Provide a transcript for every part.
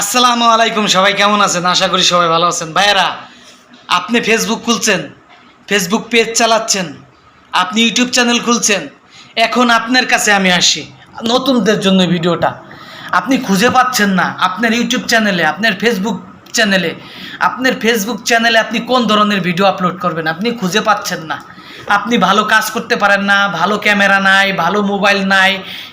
আসসালামু আলাইকুম, সবাই কেমন আছেন? আশা করি সবাই ভালো আছেন। ভাইয়েরা, আপনি ফেসবুক খুলছেন ফেসবুক পেজ চালাচ্ছেন, আপনি ইউটিউব চ্যানেল খুলছেন, এখন আপনার কাছে আমি আসি। নতুনদের জন্য ভিডিওটা। আপনি খুঁজে পাচ্ছেন না আপনার ইউটিউব চ্যানেলে আপনার ফেসবুক চ্যানেলে আপনার ফেসবুক চ্যানেলে আপনি কোন ধরনের ভিডিও আপলোড করবেন? আপনি খুঁজে পাচ্ছেন না। আপনি ভালো কাজ করতে পারেন না, ভালো ক্যামেরা নাই, ভালো মোবাইল নাই,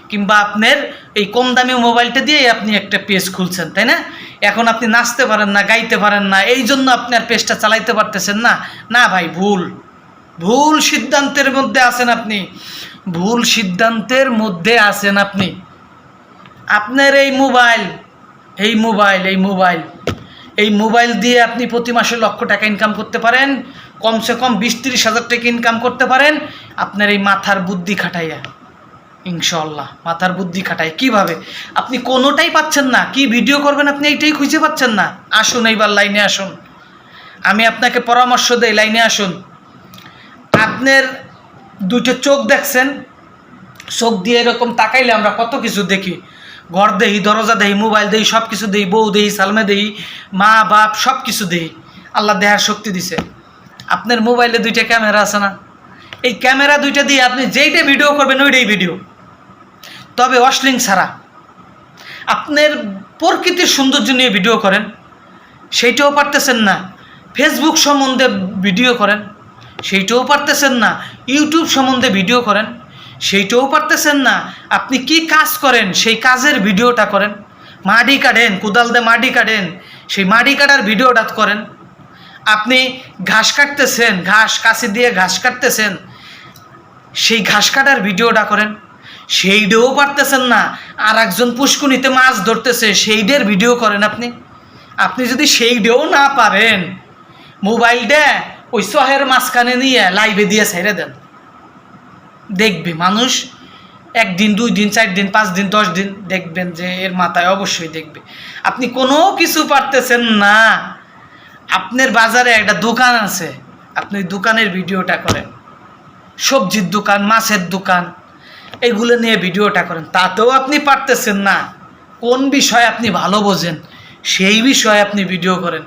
কিংবা আপনার এই কম দামি মোবাইলটা দিয়ে আপনি একটা পেজ খুলছেন, তাই না? এখন আপনি নাচতে পারেন না, গাইতে পারেন না, এই জন্য আপনার পেজটা চালাইতে পারতেছেন না। না ভাই, ভুল। ভুল সিদ্ধান্তের মধ্যে আছেন আপনি। ভুল সিদ্ধান্তের মধ্যে আছেন আপনি। আপনার এই মোবাইল এই মোবাইল এই মোবাইল এই মোবাইল দিয়ে আপনি প্রতি মাসে লক্ষ টাকা ইনকাম করতে পারেন। কমসে কম বিশ তিরিশ হাজার টাকা ইনকাম করতে পারেন। আপনার এই মাথার বুদ্ধি খাটাইয়া ইনশাল্লাহ মাথার বুদ্ধি খাটাই কীভাবে? আপনি কোনোটাই পাচ্ছেন না। কি ভিডিও করবেন আপনি এইটাই খুঁজে পাচ্ছেন না। আসুন এইবার লাইনে আসুন। আমি আপনাকে পরামর্শ দেই, লাইনে আসুন। আপনার দুটো চোখ দেখছেন, চোখ দিয়ে এরকম তাকাইলে আমরা কত কিছু দেখি। ঘর দেই, দরজা দেই, মোবাইল দেই সব কিছু দেই, বউ দেই, সালমে দেই, মা, বাপ সব কিছু দেই। আল্লাহ দেহার শক্তি দিছে। আপনার মোবাইলে দুইটা ক্যামেরা আছে না? এই ক্যামেরা দুইটা দিয়ে আপনি যেইটা ভিডিও করবেন, ওইটাই ভিডিও তবে অশ্লিং ছাড়া। আপনার প্রকৃতির সৌন্দর্য নিয়ে ভিডিও করেন। সেইটাও পারতেছেন না। ফেসবুক সম্বন্ধে ভিডিও করেন। সেইটাও পারতেছেন না। ইউটিউব সম্বন্ধে ভিডিও করেন। সেইটাও পারতেছেন না। আপনি কি কাজ করেন, সেই কাজের ভিডিওটা করেন। মাটি কাটেন, কোদাল দিয়ে মাটি কাটেন। সেই মাটি কাটার ভিডিওটা করেন। আপনি ঘাস কাটতেছেন, ঘাস কাছে দিয়ে ঘাস কাটতেছেন, সেই ঘাস কাটার ভিডিওটা করেন। সেইটাও পারতেছেন না আর একজন পুষ্কুনিতে মাছ ধরতেছে সেইটার ভিডিও করেন আপনি। আপনি যদি সেইটাও না পারেন মোবাইলটা ওই শহের মাঝখানে নিয়ে লাইভে দিয়ে ছেড়ে দেন। দেখবে মানুষ একদিন, দুই দিন, চার দিন, পাঁচ দিন, দশ দিন দেখবেন যে এর মাথায় অবশ্যই দেখবে। আপনি কোনো কিছু পারতেছেন না। আপনার বাজারে একটা দোকান আছে, আপনি দোকানের ভিডিওটা করেন। সবজির দোকান, মাছের দোকান, এগুলো নিয়ে ভিডিওটা করেন। তাতেও আপনি পারতেছেন না। কোন বিষয় আপনি ভালো বোঝেন, সেই বিষয়ে আপনি ভিডিও করেন।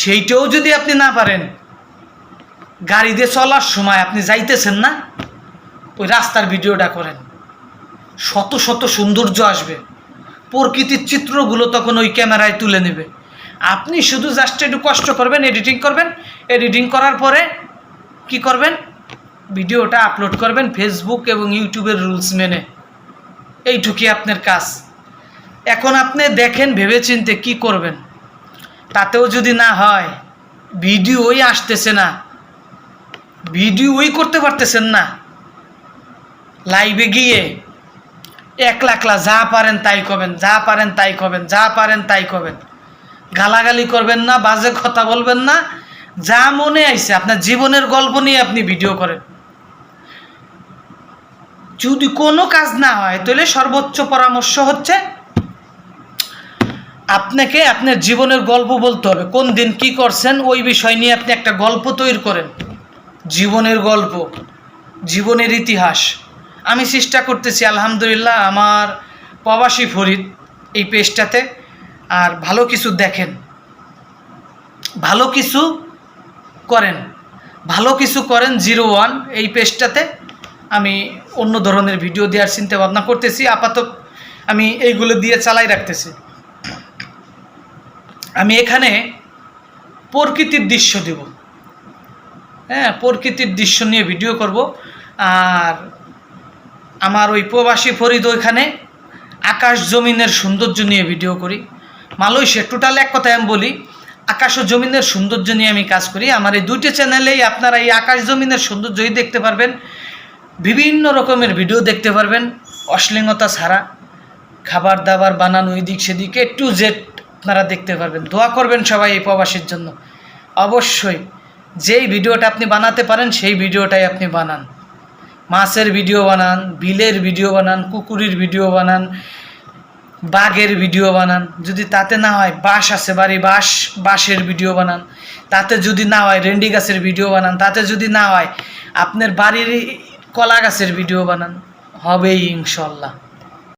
সেইটাও যদি আপনি না পারেন, গাড়ি দিয়ে চলার সময় আপনি যাইতেছেন না, ওই রাস্তার ভিডিওটা করেন। শত শত সৌন্দর্য আসবে। প্রকৃতির চিত্রগুলো তখন ওই ক্যামেরায় তুলে নেবে। আপনি শুধু জাস্ট একটু কষ্ট করবেন এডিটিং করবেন। এডিটিং করার পরে কি করবেন? ভিডিওটা আপলোড করবেন ফেসবুক এবং ইউটিউবের রুলস মেনে। এইটুকুই আপনার কাজ। এখন আপনি দেখেন, ভেবেচিন্তে কি করবেন? তাতেও যদি না হয়, ভিডিওই আসতেছে না। ভিডিওই করতে পারতেছেন না। লাইভে গিয়ে একলা একলা যা পারেন তাই করবেন, যা পারেন তাই করবেন, যা পারেন তাই করবেন। গালাগালি করবেন না, বাজে কথা বলবেন না, যা মনে আইছে, আপনার জীবনের গল্প নিয়ে আপনি ভিডিও করেন। যদি কোনো কাজ না হয়, তাহলে সর্বোচ্চ পরামর্শ হচ্ছে, আপনাকে আপনার জীবনের গল্প বলতে হবে, কোন দিন কি করছেন, ওই বিষয় নিয়ে আপনি একটা গল্প তৈরি করেন। জীবনের গল্প, জীবনের ইতিহাস। আমি চেষ্টা করতেছি, আলহামদুলিল্লাহ, আমার প্রবাসী ফরিদ এই পেজটাতে আর ভালো কিছু দেখেন। ভালো কিছু করেন। ভালো কিছু করেন জিরো ওয়ান এই পেজটাতে আমি অন্য ধরনের ভিডিও দেওয়ার চিন্তা ভাবনা করতেছি। আপাতত আমি এইগুলো দিয়ে চালাই রাখতেছি। আমি এখানে প্রকৃতির দৃশ্য দেব। হ্যাঁ প্রকৃতির দৃশ্য নিয়ে ভিডিও করব। আর আমার ওই প্রবাসী ফরিদ ওইখানে আকাশ জমিনের সৌন্দর্য নিয়ে ভিডিও করি। মালয়েশিয়া টোটাল এক কথায় আমি বলি, আকাশ ও জমিনের সৌন্দর্য নিয়ে আমি কাজ করি। আমার এই দুইটি চ্যানেলেই আপনারা এই আকাশ জমিনের সৌন্দর্যই দেখতে পারবেন। বিভিন্ন রকমের ভিডিও দেখতে পারবেন, অশ্লীলতা ছাড়া। খাবার দাবার বানানো এদিক সেদিক টু জেড আপনারা দেখতে পারবেন। দোয়া করবেন সবাই এই প্রবাসীর জন্য। অবশ্যই, যেই ভিডিওটা আপনি বানাতে পারেন, সেই ভিডিওটাই আপনি বানান। মাছের ভিডিও বানান, বিলের ভিডিও বানান, কুকুরের ভিডিও বানান বাঘের ভিডিও বানান। যদি তাতে না হয় বাঁশ আছে বাড়ি, বাঁশ, বাঁশের ভিডিও বানান। তাতে যদি না হয় রেন্ডি গাছের ভিডিও বানান। তাতে যদি না হয় আপনার বাড়ির কলা গাছের ভিডিও বানান। হবেই ইনশাল্লাহ।